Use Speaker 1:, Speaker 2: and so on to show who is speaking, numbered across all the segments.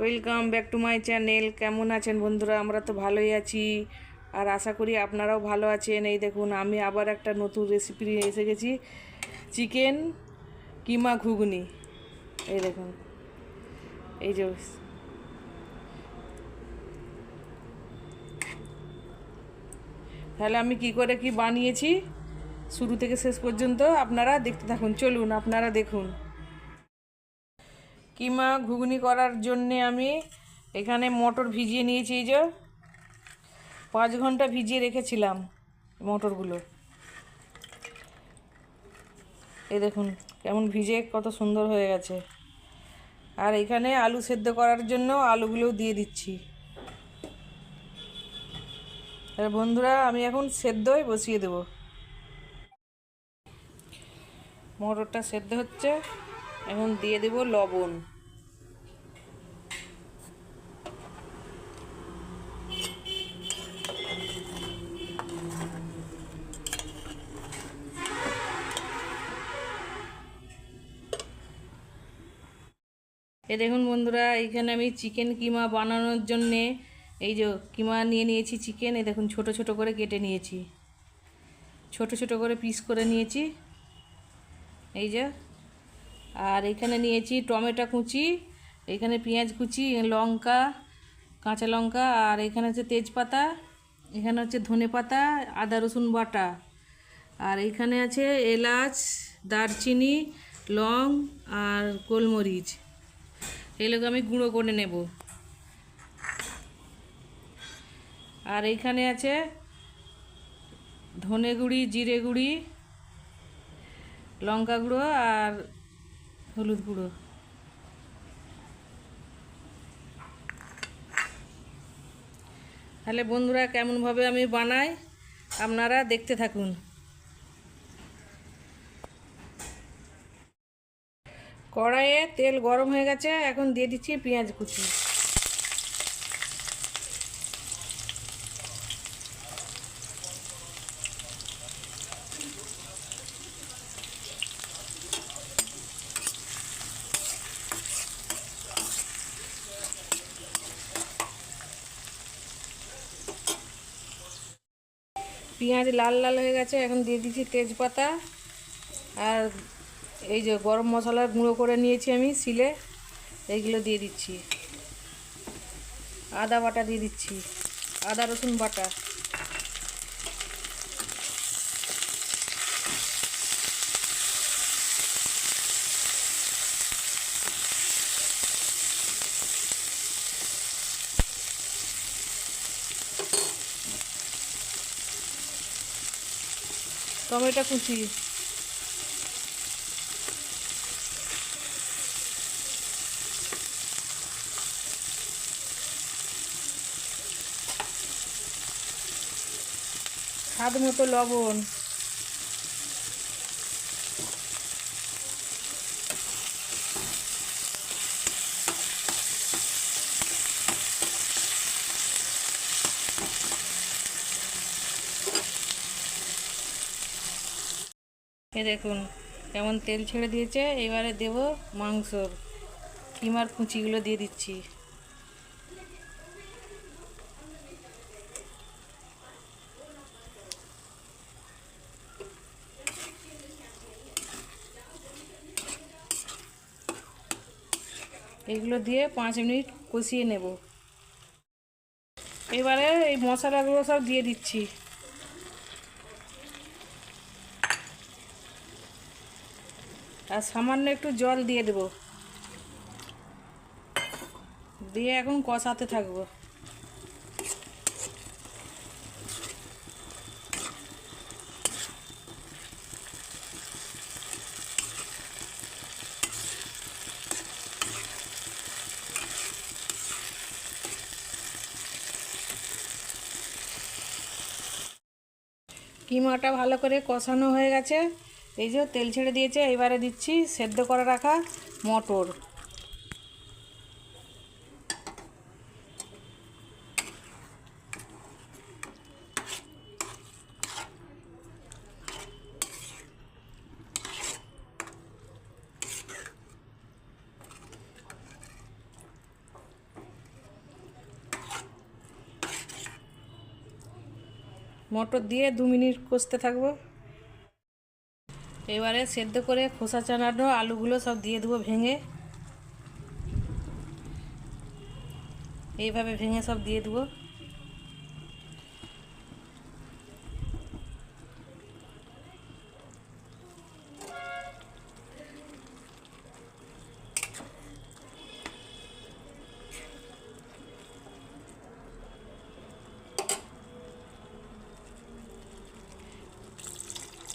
Speaker 1: Welcome back to my channel কেমন আছেন বন্ধুরা? আমরা তো ভালোই আছি। আর আশা করি আপনারাও ভালো আছেন। এই দেখুন, আমি আবার একটা নতুন রেসিপি নিয়ে এসে গেছি। চিকেন কিমা ঘুগনি। এই দেখুন। এই যে তাহলে আমি কি করে কি বানিয়েছি? শুরু থেকে শেষ পর্যন্ত আপনারা দেখতে থাকুন। চলুন, আপনারা দেখুন। কিমা ঘুগনি করার জন্যে আমি এখানে মটর ভিজিয়ে নিয়েছি, এই যে পাঁচ ঘণ্টা ভিজিয়ে রেখেছিলাম মটরগুলো। এই দেখুন কেমন ভিজে কত সুন্দর হয়ে গেছে। আর এখানে আলু সেদ্ধ করার জন্য আলুগুলোও দিয়ে দিচ্ছি। আর বন্ধুরা, আমি এখন সেদ্ধই বসিয়ে দেব। মটরটা সেদ্ধ হচ্ছে, এখন দিয়ে দেব লবণ। এ দেখুন বন্ধুরা, এখানে আমি চিকেন কিমা বানানোর জন্যে এই যে কিমা নিয়ে নিয়েছি চিকেন এই দেখুন ছোট ছোট করে কেটে নিয়েছি। ছোট ছোট করে পিস করে নিয়েছি। এই যে, আর এখানে নিয়েছি টমেটো কুচি, এখানে পেঁয়াজ কুচি, লঙ্কা, কাঁচা লঙ্কা, আর এখানে হচ্ছে তেজপাতা, এখানে হচ্ছে ধনে পাতা, আদা রসুন বাটা। আর এখানে আছে এলাচ, দারচিনি, লং, আর গোলমরিচ। এগুলোকে আমি গুঁড়ো করে নেব। আর এইখানে আছে ধনে গুঁড়ি, জিরে গুঁড়ি, লঙ্কা গুঁড়ো আর হলুদ গুঁড়ো। তাহলে বন্ধুরা কেমনভাবে আমি বানাই আপনারা দেখতে থাকুন। কড়াইয়ে তেল গরম হয়ে গেছে, এখন দিয়ে দিচ্ছি পেঁয়াজ কুচি। পেঁয়াজ লাল লাল হয়ে গেছে, এখন দিয়ে দিচ্ছি তেজপাতা আর এই যে গরম মশলার গুঁড়ো করে নিয়েছি আমি, শিলে। এইগুলো দিয়ে দিচ্ছি। আদা বাটা দিয়ে দিচ্ছি। আদা, রসুন বাটা। টমেটো কুচি। স্বাদ মতো লবণ। এ দেখুন, কেমন তেল ছেড়ে দিয়েছে। এবারে দেব মাংসর। কিমার কুচিগুলো দিয়ে দিচ্ছি। এগুলো দিয়ে পাঁচ মিনিট কষিয়ে নেব। এবারে এই মশলাগুলো সব দিয়ে দিচ্ছি। আর সামান্য একটু জল দিয়ে দেব। দিয়ে এখন কষাতে থাকব। কিমাটা ভালো করে কষানো হয়ে গেছে। এই যে তেল ছেড়ে দিয়েছে, এবারে দিচ্ছি সেদ্ধ করে রাখা মটর। মটর দিয়ে দু মিনিট কষতে থাকব। এবারে সেদ্ধ করে খোসা চানানো আলুগুলো সব দিয়ে দেবো ভেঙে। এইভাবে ভেঙে সব দিয়ে দেবো।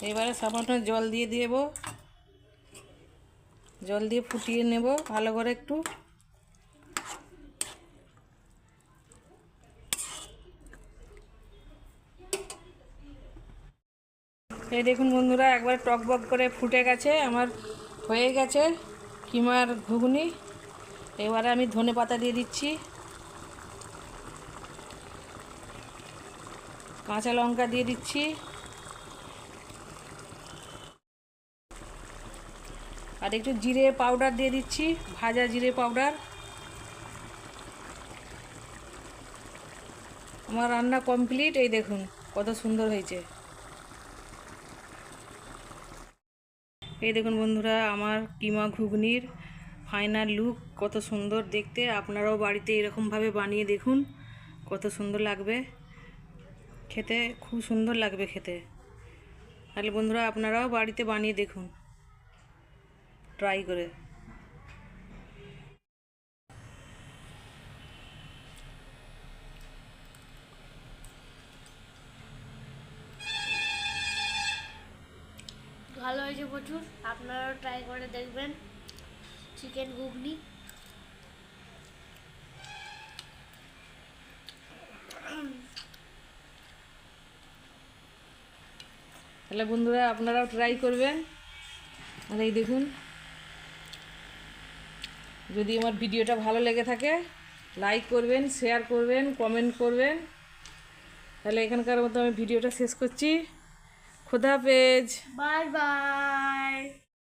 Speaker 1: এবারে সামান্য জল দিয়ে দেব। জল দিয়ে ফুটিয়ে নেব ভালো করে একটু। এই দেখুন বন্ধুরা, একবার টকবক করে ফুটে গেছে, আমার হয়ে গেছে কিমার ঘুগনি। এবারে আমি ধনে পাতা দিয়ে দিচ্ছি। কাঁচা লঙ্কা দিয়ে দিচ্ছি। আর একটু জিরে পাউডার দিয়ে দিচ্ছি, ভাজা জিরে পাউডার। আমার রান্না কমপ্লিট, এই দেখুন কত সুন্দর হয়েছে। এই দেখুন বন্ধুরা, আমার কিমা ঘুগনির ফাইনাল লুক কত সুন্দর দেখতে। আপনারাও বাড়িতে এরকমভাবে বানিয়ে দেখুন, কত সুন্দর লাগবে। খেতে খুব সুন্দর লাগবে খেতে। তাহলে বন্ধুরা, আপনারাও বাড়িতে বানিয়ে দেখুন। ট্রাই করে।
Speaker 2: ভালো হয়েছে প্রচুর আপনারাও ট্রাই করে দেখবেন। চিকেন ঘুগনি।
Speaker 1: তাহলে বন্ধুরা আপনারাও ট্রাই করবেন। আর এই দেখুন যদি আমার ভিডিওটা ভালো লেগে থাকে লাইক করবেন শেয়ার করবেন কমেন্ট করবেন। তাহলে এখানকার মতো আমি ভিডিওটা শেষ করছি। খোদা পেজ
Speaker 2: বাই বাই